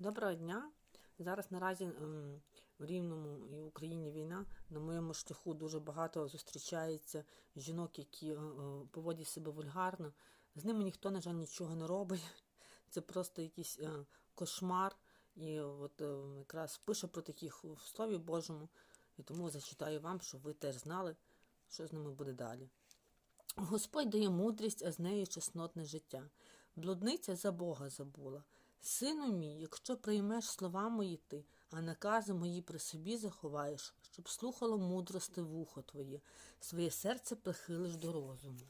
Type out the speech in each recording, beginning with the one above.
Доброго дня. Зараз наразі ем, в Рівному і в Україні війна. На моєму шляху дуже багато зустрічається жінок, які е, е, поводять себе вульгарно. З ними ніхто, на жаль, нічого не робить. Це просто якийсь е, кошмар. І от якраз пише про таких в Слові Божому. І тому зачитаю вам, щоб ви теж знали, що з ними буде далі. Господь дає мудрість, а з нею чеснотне життя. Блудниця за Бога забула. Сину мій, якщо приймеш слова мої ти, а накази мої при собі заховаєш, щоб слухало мудрости вухо твоє, своє серце прихилиш до розуму.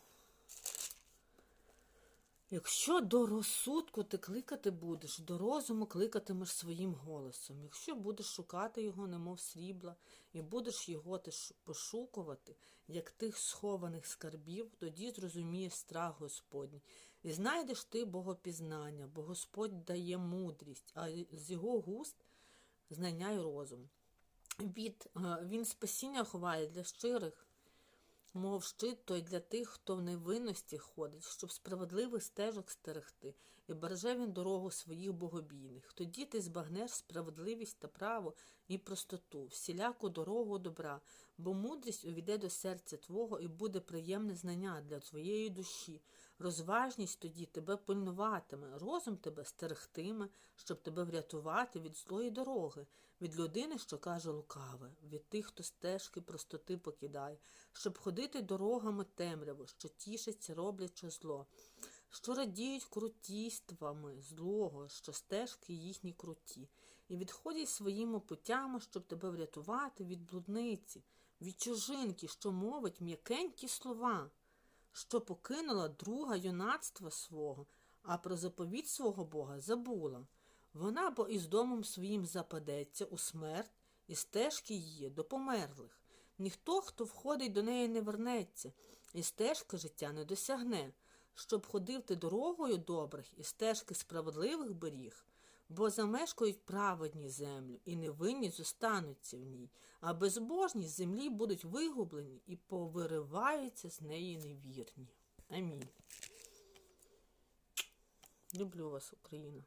Якщо до розсудку ти кликати будеш, до розуму кликатимеш своїм голосом. Якщо будеш шукати його, немов срібла, і будеш його ти пошукувати, як тих схованих скарбів, тоді зрозумієш страх Господній. І знайдеш ти богопізнання, бо Господь дає мудрість, а з його густ знання й розум. Від, е, він спасіння ховає для щирих, мов щит той для тих, хто в невинності ходить, щоб справедливих стежок стерегти, і береже він дорогу своїх богобійних. Тоді ти збагнеш справедливість та право і простоту, всіляку дорогу добра, бо мудрість увійде до серця твого і буде приємне знання для твоєї душі. Розважність тоді тебе пильнуватиме, розум тебе стерегтиме, щоб тебе врятувати від злої дороги, від людини, що каже лукаве, від тих, хто стежки простоти покидає, щоб ходити дорогами темряву, що тішиться, роблячи зло, що радіють крутійствами злого, що стежки їхні круті, і відходять своїми путями, щоб тебе врятувати від блудниці, від чужинки, що мовить м'якенькі слова що покинула друга юнацтва свого, а про заповідь свого Бога забула. Вона бо із домом своїм западеться у смерть, і стежки її до померлих. Ніхто, хто входить до неї, не вернеться, і стежки життя не досягне, щоб ходив ти дорогою добрих і стежки справедливих беріг, бо замешкають праведні землю, і невинні зостануться в ній, а безбожні з землі будуть вигублені і повириваються з неї невірні. Амінь. Люблю вас, Україна.